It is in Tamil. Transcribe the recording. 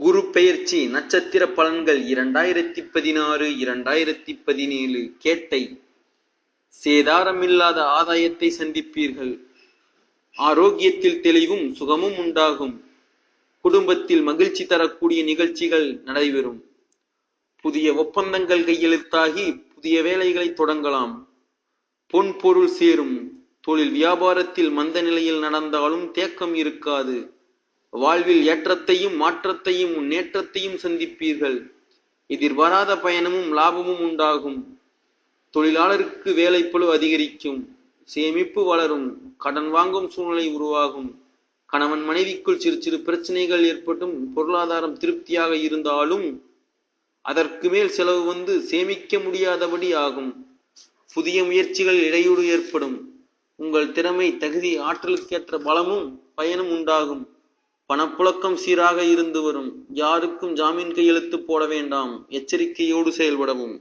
குரு பெயர்ச்சி நட்சத்திர பலன்கள் இரண்டாயிரத்தி பதினாறு இரண்டாயிரத்தி பதினேழு கேட்டை சேதாரமில்லாத ஆதாயத்தை சந்திப்பீர்கள். ஆரோக்கியத்தில் தெளிவும் சுகமும் உண்டாகும். குடும்பத்தில் மகிழ்ச்சி தரக்கூடிய நிகழ்ச்சிகள் நடைபெறும். புதிய ஒப்பந்தங்கள் கையெழுத்தாகி புதிய வேலைகளை தொடங்கலாம். பொன் பொருள் சேரும். தொழில் வியாபாரத்தில் மந்த நிலையில் நடந்தாலும் தேக்கம் இருக்காது. வாழ்வில் ஏற்றத்தையும் மாற்றத்தையும் முன்னேற்றத்தையும் சந்திப்பீர்கள். எதிர்பாராத பயணமும் லாபமும் உண்டாகும். தொழிலாளருக்கு வேலைப்பழு அதிகரிக்கும். சேமிப்பு வளரும். கடன் வாங்கும் சூழ்நிலை உருவாகும். கணவன் மனைவிக்குள் சிறு சிறு பிரச்சனைகள் ஏற்பட்டும். பொருளாதாரம் திருப்தியாக இருந்தாலும் அதற்கு மேல் செலவு வந்து சேமிக்க முடியாதபடி ஆகும். புதிய முயற்சிகள் இடையூறு ஏற்படும். உங்கள் திறமை தகுதி ஆற்றலுக்கேற்ற பலமும் பயனும் உண்டாகும். பணப்புழக்கம் சீராக இருந்து வரும். யாருக்கும் ஜாமீன் கையெழுத்து போட வேண்டாம். எச்சரிக்கையோடு செயல்படவும்.